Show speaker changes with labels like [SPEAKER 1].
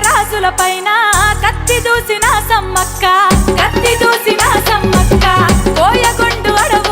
[SPEAKER 1] రాజుల పైన కత్తి దూసిన సమ్మక్క కత్తి దూసిన సమ్మక్క కోయగొండు అడవు